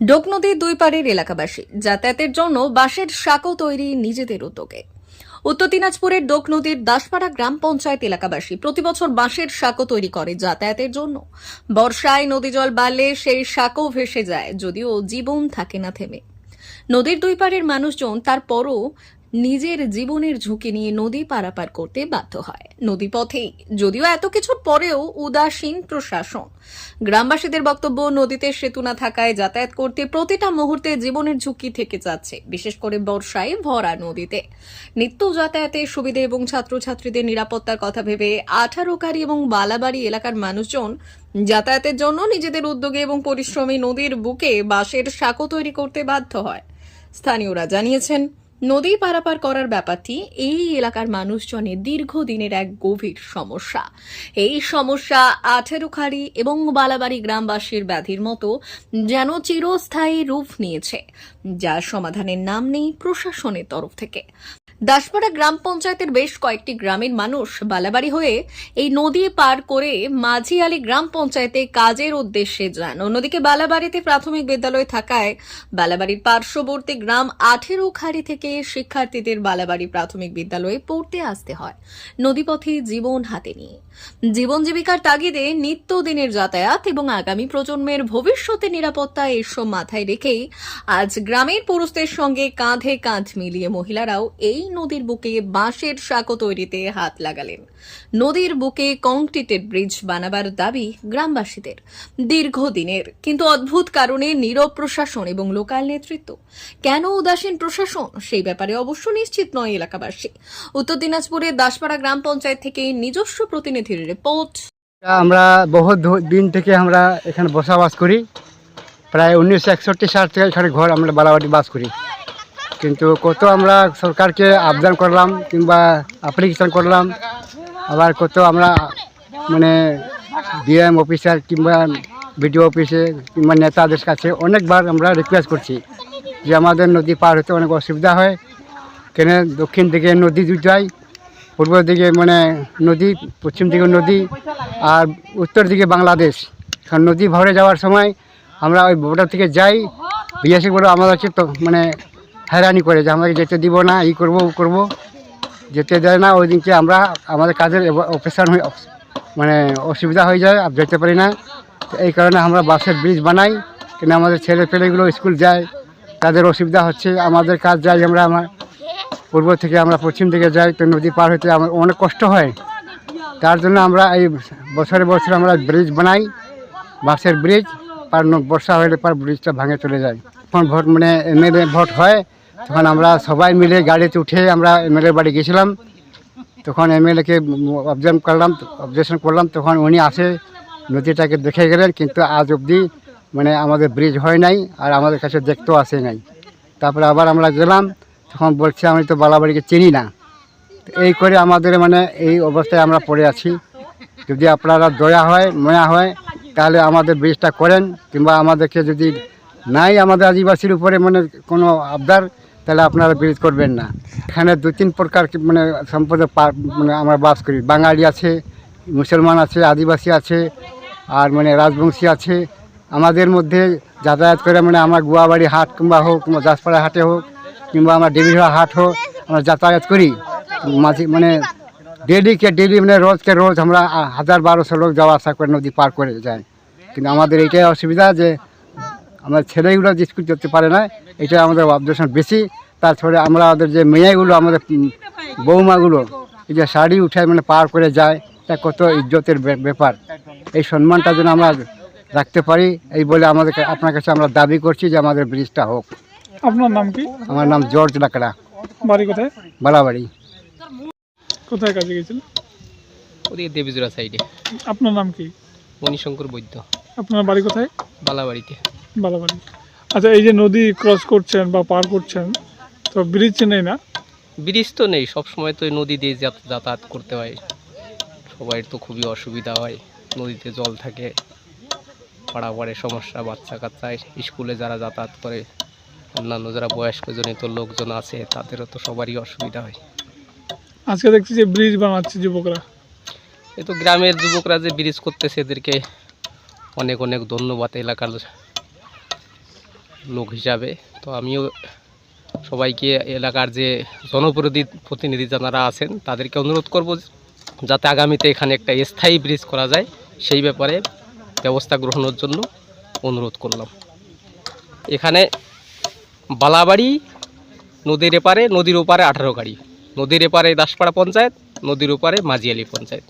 Doak নদীর দুই পাড়ের এলাকাবাসী যাতায়াতের জন্য বাঁশের সাঁকো তৈরি নিজেদের উদ্যোগে। উত্তর দিনাজপুরের ডোক নদীর দাসপাড়া গ্রাম পঞ্চায়েত এলাকাবাসী প্রতিবছর বাঁশের সাঁকো তৈরি করে যাতায়াতের জন্য। বর্ষায় নদী জল বাড়লে সেই সাঁকো ভেসে যায়, যদিও জীবন থাকে না থেমে। নদীর দুই পাড়ের মানুষজন তারপরও নিজের জীবনের ঝুঁকি নিয়ে নদী পারাপার করতে বাধ্য হয়। নদীপথেই যদিও এত কিছুর পরেও উদাসীন প্রশাসন। গ্রামবাসীদের বক্তব্য, নদীতে সেতু না থাকায় যাতায়াত করতে প্রতিটা মুহূর্তে জীবনের ঝুঁকি থেকে যাচ্ছে, বিশেষ করে বর্ষায় ভরা নদীতে। নিত্য যাতায়াতের সুবিধে এবং ছাত্রছাত্রীদের নিরাপত্তার কথা ভেবে আঠারোকারি এবং বালাবাড়ি এলাকার মানুষজন যাতায়াতের জন্য নিজেদের উদ্যোগে এবং পরিশ্রমী নদীর বুকে বাঁশের সাঁকো তৈরি করতে বাধ্য হয়। স্থানীয়রা জানিয়েছেন নদী পারাপার করার ব্যাপারটি এই এলাকার মানুষজনের দীর্ঘদিনের এক গভীর সমস্যা। এই সমস্যা আঠেরোখাড়ি এবং বালাবাড়ি গ্রামবাসীর ব্যাধির মতো যেন চিরস্থায়ী রূপ নিয়েছে, যার সমাধানের নাম নেই প্রশাসনের তরফ থেকে। দাসপাড়া গ্রাম পঞ্চায়েতের বেশ কয়েকটি গ্রামের মানুষ বালাবাড়ি হয়ে এই নদী পার করে মাঝিয়ালি গ্রাম পঞ্চায়েতে কাজের উদ্দেশ্যে যান। অন্যদিকে বালাবাড়িতে প্রাথমিক বিদ্যালয় থাকায় বালাবাড়ির পার্শ্ববর্তী গ্রাম আঠেরো খাড়ি থেকে শিক্ষার্থীদের বালাবাড়ি প্রাথমিক বিদ্যালয়ে পড়তে আসতে হয়। নদীপথে জীবন হাতে নিয়ে। জীবন জীবিকার তাগিদে নিত্যদিনের যাতায়াত এবং আগামী প্রজন্মের ভবিষ্যতে নিরাপত্তা এসব মাথায় রেখেই আজ গ্রামের পুরুষদের সঙ্গে কাঁধে কাঁধ মিলিয়ে মহিলারাও এই নদীর বুকে বাঁশের সাঁকো তৈরিতে হাত লাগালেন। নদীর বুকে কংক্রিটের ব্রিজ বানাবার দাবি গ্রামবাসীদের। দীর্ঘদিনের, কিন্তু অদ্ভুত কারণে নীরব প্রশাসন এবং লোকাল নেতৃত্ব। কেন উদাসীন প্রশাসন? সেই ব্যাপারে অবশ্য নিশ্চিত নয় এলাকাবাসী। উত্তর দিনাজপুরের দাসপাড়া গ্রাম পঞ্চায়েত থেকে নিজস্ব প্রতিনিধির রিপোর্ট। আমরা বহু দিন থেকে আমরা এখানে বসবাস করি। প্রায় উনিশশো একষট্টি সাল থেকে এখানে ঘর আমরা বালাবাটি বাস করি। কিন্তু কত আমরা সরকারকে আবেদন করলাম কিংবা অ্যাপ্লিকেশন করলাম, আবার কত আমরা মানে ডিএম অফিসার কিংবা বিডিও অফিসে কিংবা নেতাদের কাছে অনেকবার আমরা রিকোয়েস্ট করছি যে আমাদের নদী পার হতে অনেক অসুবিধা হয়। কেন দক্ষিণ দিকে নদী দুটাই পূর্ব দিকে মানে নদী, পশ্চিম দিকে নদী আর উত্তর দিকে বাংলাদেশ। কারণ নদী ভরে যাওয়ার সময় আমরা ওই বর্ডার থেকে যাই বিএসি বলে আমাদের তো মানে হয়রানি করে যে আমাকে যেতে দিব না, ই করব, ও করব। যেতে দেয় না, ওই দিনকে আমরা, আমাদের কাজের অপারেশন হয়ে মানে অসুবিধা হয়ে যায়, আর যেতে পারি না। এই কারণে আমরা বাসের ব্রিজ বানাই কিন্তু আমাদের ছেলে পেলেগুলো স্কুল যায়, তাদের অসুবিধা হচ্ছে, আমাদের কাজ যাই আমরা, আমার পূর্ব থেকে আমরা পশ্চিম দিকে যাই, তো নদী পার হতে আমার অনেক কষ্ট হয়। তার জন্য আমরা এই বছরে বছরে আমরা ব্রিজ বানাই বাঁশের ব্রিজ পার বর্ষা হলে পার ব্রিজটা ভাঙে চলে যায়। তখন ভোট মানে এমএলএ ভোট হয় তখন আমরা সবাই মিলে গাড়িতে উঠে আমরা এমএলএ বাড়ি গেছিলাম। তখন এমএলএকে অবজার্ভ করলাম অবজেকশন করলাম। তখন উনি আসে, নদীটাকে দেখে গেলেন, কিন্তু আজ অবধি মানে আমাদের ব্রিজ হয় নাই আর আমাদের কাছে দেখতেও আসে নাই। তারপরে আবার আমরা গেলাম, তখন বলছে, আমি তো বালাবাড়িকে চিনি না। এই করে আমাদের মানে এই অবস্থায় আমরা পড়ে আছি। যদি আপনারা দয়া হয়, ময়া হয়, তাহলে আমাদের ব্রিজটা করেন, কিংবা আমাদেরকে যদি নাই আমাদের আদিবাসীর উপরে মানে কোনো আবদার তাহলে আপনারা ব্রিজ করবেন না। এখানে দু তিন প্রকার মানে সম্প্রদায় মানে আমরা বাস করি। বাঙালি আছে, মুসলমান আছে, আদিবাসী আছে, আর মানে রাজবংশী আছে। আমাদের মধ্যে যাতায়াত করে মানে আমরা গুয়াবাড়ি হাট কিংবা হোক, কিংবা দাসপাড়া হাটে হোক, কিংবা আমরা দেবীহা হাট হোক, আমরা যাতায়াত করি। মাঝে মানে ডেলি কে ডেলি মানে রোজকে রোজ আমরা হাজার বারোশো লোক যাওয়া আসা করে নদী পার করে যায়। কিন্তু আমাদের এইটাই অসুবিধা যে, আমার ছেলেগুলো যে স্কুল যেতে পারে না এটা আমাদের অবজেকশন বেশি। তারপরে আমরা আমাদের যে মেয়েগুলো আমাদের বৌমাগুলো এই যে শাড়ি উঠায় মানে পার করে যায় তা কত ইজ্জতের ব্যাপার। এই সম্মানটা যেন আমরা রাখতে পারি এই বলে আমাদের আপনার কাছে আমরা দাবি করছি যে আমাদের ব্রিজটা হোক। আপনার নাম কি? আমার নাম জর্জ লাকড়া। বাড়ি কোথায়? বালাবাড়ি। কোথায় কাজে গেছিলেন? ওদিকে দেবীজোড়া সাইডে। আপনার নাম কি? মণিশঙ্কর বৈদ্য। আপনার বাড়ি কোথায়? বালাবাড়িতে। বালাবাড়ি। আচ্ছা এই যে নদী ক্রস করছেন বা পার করছেন তো ব্রিজ নেই না? ব্রিজ তো নেই সব সময় তো নদী দিয়ে যাত- যাতায়াত করতে হয়। সবাই তো খুবই অসুবিধা হয় নদীতে জল থাকে পাড়া পাড়াপাড়ে সমস্যা বাচ্চা কাচ্চা স্কুলে যারা যাতায়াত করে অন্যান্য যারা বয়স্ক জনিত লোকজন আছে তাদেরও তো সবারই অসুবিধা হয়। আজকে দেখছি যে ব্রিজ বানাচ্ছে যুবকরা। এ তো গ্রামের যুবকরা যে ব্রিজ করতেছে এদেরকে অনেক অনেক ধন্যবাদ এলাকার লোক হিসাবে। তো আমিও সবাইকে এলাকার যে জনপ্রতি প্রতিনিধি যারা আছেন, তাদেরকে অনুরোধ করব যাতে আগামীতে এখানে একটা স্থায়ী ব্রিজ করা যায়। সেই ব্যাপারে ব্যবস্থা গ্রহণের জন্য অনুরোধ করলাম। এখানে বালাবাড়ি নদীর এপারে, নদীর ওপারে আঠারো গাড়ি। নদীর এপারে দাসপাড়া পঞ্চায়েত, নদীর ওপারে মাঝিয়ালি পঞ্চায়েত।